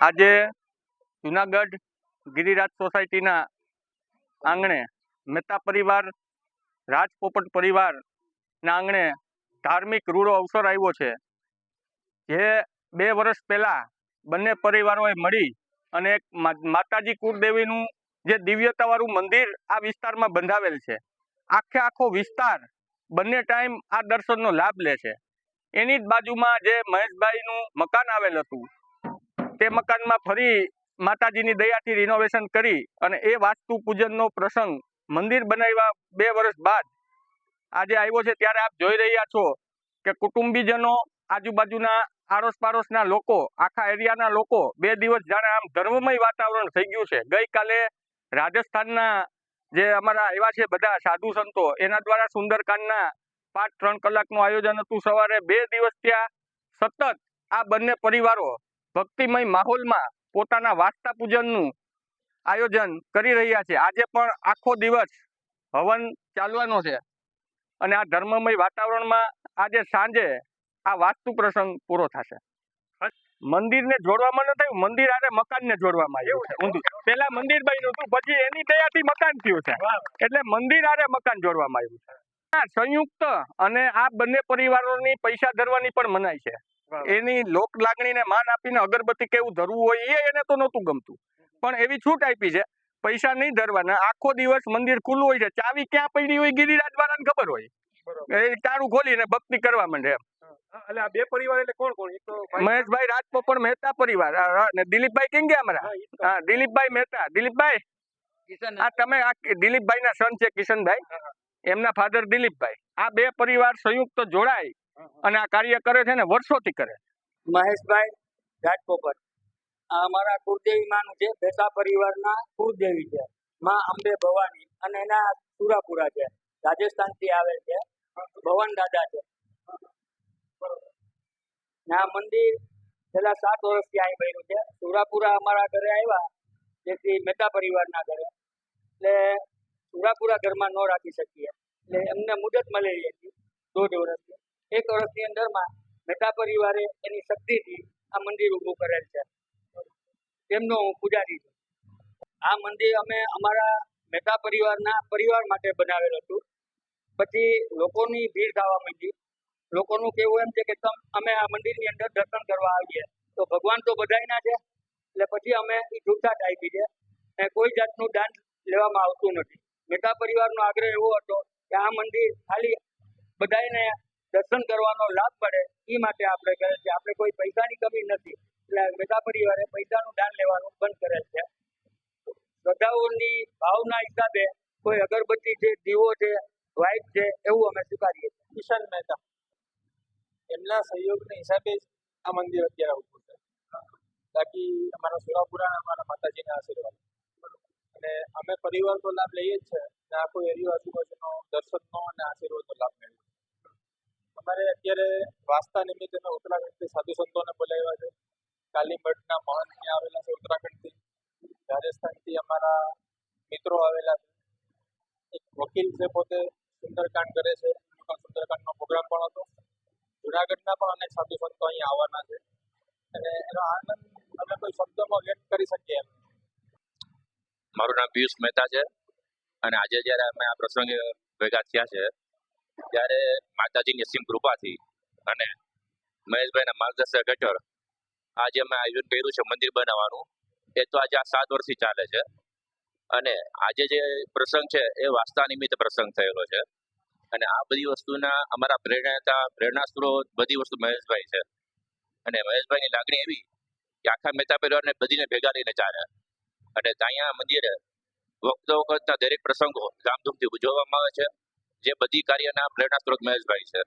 આજે જુનાગઢ ગિરિરાજ સોસાયટીના આંગણે મહેતા પરિવાર રાજ પોપટ પરિવારના આંગણે ધાર્મિક રૂડો અવસર આવ્યો છે. જે બે વર્ષ પહેલાં બંને પરિવારોએ મળી અને એક માતાજી કુળદેવીનું જે દિવ્યતાવાળું મંદિર આ વિસ્તારમાં બંધાવેલ છે. આખે આખો વિસ્તાર બંને ટાઈમ આ દર્શનનો લાભ લે છે. એની જ બાજુમાં જે મહેશભાઈનું મકાન આવેલ હતું તે મકાનમાં ફરી માતાજીની દયાથી રિનોવેશન કરી અને એ વાસ્તુ પૂજનનો પ્રસંગ મંદિર બનાવ્યા બે વર્ષ બાદ આજે આવ્યો છે. ત્યારે આપ જોઈ રહ્યા છો કે કુટુંબીજનો આજુબાજુના આડોશ પાડોશના લોકો, આખા એરિયાના લોકો બે દિવસ જાણે આમ ધર્મમય વાતાવરણ થઈ ગયું છે. ગઈકાલે રાજસ્થાનના જે અમારા એવા છે બધા સાધુ સંતો, એના દ્વારા સુંદરકાંડના પાંચ ત્રણ કલાકનું આયોજન હતું. સવારે બે દિવસ ત્યાં સતત આ બંને પરિવારો ભક્તિમય માહોલમાં પોતાના વાસ્તા પૂજનનું આયોજન કરી રહ્યા છે. આજે પણ આખો દિવસ હવન ચાલવાનો છે અને આ ધર્મમય વાતાવરણમાં આજે સાંજે આ વાસ્તુ પ્રસંગ પૂરો થશે. મંદિરને જોડવામાં ન થયું મંદિર આરે મકાનને જોડવામાં આવ્યું છે. ઊંધું. પેલા મંદિર બન્યું હતું પછી એની દયાથી મકાન થયું છે. એટલે મંદિર આરે મકાન જોડવામાં આવ્યું છે. સંયુક્ત અને આ બંને પરિવારોની પૈસા ધરવાની પણ મનાય છે. એની લોક લાગણીને માન આપીને અગરબત્તી કેવું ધરવું હોય એ એને તો નહોતું ગમતું. પણ એવી છૂટ આપી છે પૈસા નહીં ધરવાના આખો દિવસ મંદિર ખુલ્લું હોય છે ચાવી ક્યાં પડી હોય ગિરિરાજ વાળાને ખબર હોય. એ ખોલી ખોલીને ભક્તિ કરવા માંડે એમ. એટલે આ બે પરિવાર એટલે કોણ કોણ? એક તો મહેશભાઈ રાજપોપર મહેતા પરિવાર. આ દિલીપભાઈ કેમ ગયા અમારા? હા, હા દિલીપભાઈ મહેતા. દિલીપભાઈ? આ તમે આ દિલીપભાઈ ના સન છે કિશનભાઈ. એમના ફાધર દિલીપભાઈ. આ બે પરિવાર સંયુક્ત જોડાય. અને આ કાર્ય કરે છે ને વર્ષોથી કરે મહેશભાઈ રાજપોપર આ અમારા કુળદેવી માનું છે ભેસા પરિવારના કુળદેવી છે, માં અંબે ભવાની અને એના સુરાપુરા છે રાજસ્થાનથી આવેલ છે, ભવન દાદા છે. આ મંદિર છેલ્લા સાત વર્ષથી અહીં બન્યું છે. સુરાપુરા અમારા ઘરે આવ્યા, જેથી મહેતા પરિવારના ઘરે. એટલે સુરાપુરા ઘરમાં ન રાખી શકીએ. એટલે એમને મુદત મળેલી હતી, દોઢ વર્ષની એક વર્ષની અંદરમાં મહેતા પરિવારે એની શક્તિથી આ મંદિર ઊભું કરેલ છે. તેમનો હું પૂજારી છું. આ મંદિર અમે અમારા મહેતા પરિવારના પરિવાર માટે બનાવેલ હતું. પછી લોકોની ભીડ થવા માંડી. લોકોનું કહેવું એમ છે કે અમે આ મંદિરની અંદર દર્શન કરવા આવીએ. તો ભગવાન તો બધાયના છે. એટલે પછી અમે એ છૂટછાટ આપી છે. અને કોઈ જાતનું દાન લેવામાં આવતું નથી. મહેતા પરિવારનો આગ્રહ એવો હતો કે આ મંદિર ખાલી બધાને દર્શન કરવાનો લાભ મળે એ માટે આપણે કહે છે, આપણે કોઈ પૈસાની કમી નથી. એટલે મહેતા પરિવારે પૈસાનું દાન લેવાનું બંધ કરેલ છે. શ્રદ્ધાઓની ભાવના હિસાબે કોઈ અગરબત્તી છે, દીવો છે, વાઇટ છે, એવું અમે સ્વીકારીએ છીએ. કિશન મહેતા, એમના સહયોગના હિસાબે જ આ મંદિર અત્યારે ઉભું છે. બાકી અમારા સુરાપુરા અમારા માતાજીના આશીર્વાદ. અને અમે પરિવાર તો લાભ લઈએ જ છે. અને આખો એરિયો આજુબાજુનો દર્શનનો અને આશીર્વાદનો લાભ મેળવીએ. અમારે અત્યારે વાસ્તા નિમિત્તે અમે ઉત્તરાખંડથી સાધુ સંતોને બોલાવ્યા છે. કાલીમઠના મહંત ત્યાં આવેલા છે ઉત્તરાખંડથી. રાજસ્થાનથી અમારા મિત્રો આવેલા છે. એક વકીલ છે પોતે સુંદરકાંડ કરે છે. સુંદરકાંડનો પ્રોગ્રામ પણ હતો. જુનાગઢના પણ અનેક સાધુ સંતો અહીંયા આવવાના છે. અને એનો આનંદ અમે કોઈ શબ્દોમાં વ્યક્ત કરી શકીએ એમ. મારું નામ પિયુષ મહેતા છે. અને આજે જ્યારે અમે આ પ્રસંગે ભેગા થયા છે ત્યારે માતાજીની અસીમ કૃપાથી અને મહેશભાઈના માર્ગદર્શક હેઠળ આજે અમે આયોજન કર્યું છે મંદિર બનાવવાનું. એ તો આજે આ સાત વર્ષથી ચાલે છે. અને આજે જે પ્રસંગ છે એ વાસ્તા નિમિત્તે પ્રસંગ થયેલો છે. અને આ બધી વસ્તુના અમારા પ્રેરણાતા પ્રેરણા સ્ત્રોત બધી વસ્તુ મહેશભાઈ છે. અને મહેશભાઈની લાગણી એવી કે આખા મહેતા પરિવારને બધીને ભેગા લઈને ચાલે. અને ત્યાં મંદિરે વખતો વખતના દરેક પ્રસંગો ધામધૂમથી ઉજવવામાં આવે છે. જે બધી કાર્યના પ્રેરણા સ્ત્રોત મહેશભાઈ છે.